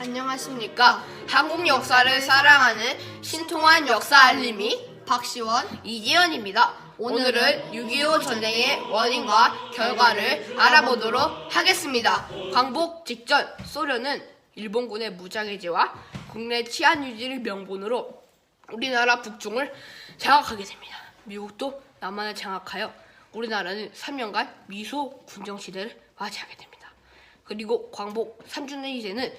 안녕하십니까. 한국 역사를 사랑하는 신통한 역사 알림이 박시원 이지연입니다. 오늘은 6.25 전쟁의 원인과 결과를 알아보도록 하겠습니다. 광복 직전 소련은 일본군의 무장해제와 국내 치안 유지를 명분으로 우리나라 북중을 장악하게 됩니다. 미국도 남한을 장악하여 우리나라는 3년간 미소 군정 시대를 맞이하게 됩니다. 그리고 광복 3주년 이제는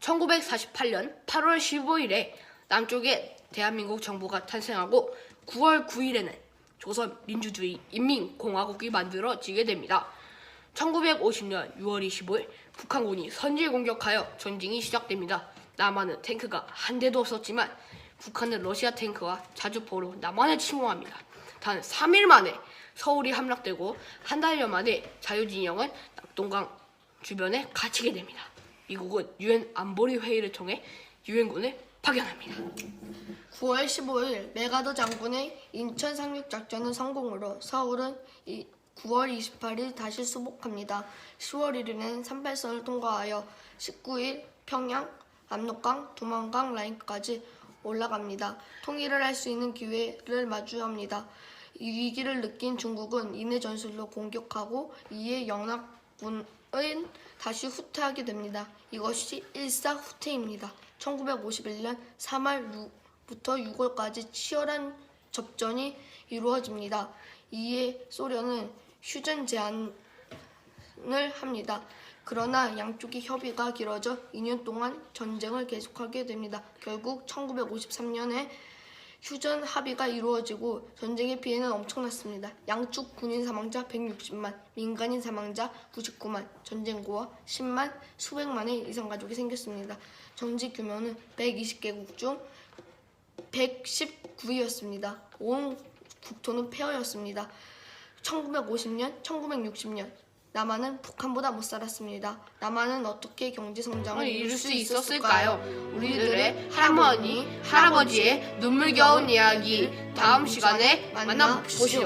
1948년 8월 15일에 남쪽에 대한민국 정부가 탄생하고 9월 9일에는 조선 민주주의 인민공화국이 만들어지게 됩니다. 1950년 6월 25일 북한군이 선제 공격하여 전쟁이 시작됩니다. 남한은 탱크가 한 대도 없었지만 북한은 러시아 탱크와 자주포로 남한을 침공합니다. 단 3일 만에 서울이 함락되고 한 달여 만에 자유진영은 낙동강 주변에 갇히게 됩니다. 미국은 유엔 안보리 회의를 통해 유엔군을 파견합니다. 9월 15일 메가더 장군의 인천 상륙 작전은 성공으로 서울은 이 9월 28일 다시 수복합니다. 10월 1일에는 38선을 통과하여 19일 평양, 압록강, 두만강 라인까지 올라갑니다. 통일을 할 수 있는 기회를 마주합니다. 이 위기를 느낀 중국은 이내 전술로 공격하고 이에 영락 군은 다시 후퇴하게 됩니다. 이것이 일사후퇴입니다. 1951년 3월부터 6월까지 치열한 접전이 이루어집니다. 이에 소련은 휴전 제안을 합니다. 그러나 양쪽의 협의가 길어져 2년 동안 전쟁을 계속하게 됩니다. 결국 1953년에 휴전 합의가 이루어지고 전쟁의 피해는 엄청났습니다. 양쪽 군인 사망자 160만, 민간인 사망자 99만, 전쟁고와 10만, 수백만의 이상 가족이 생겼습니다. 전지 규모는 120개국 중 119위였습니다. 온 국토는 폐허였습니다. 1950년, 1960년 남한은 북한보다 못 살았습니다. 남한은 어떻게 경제 성장을 이룰 수 있었을까요? 우리들의 할머니, 할아버지의 눈물겨운 이야기 다음 시간에 만나보시죠.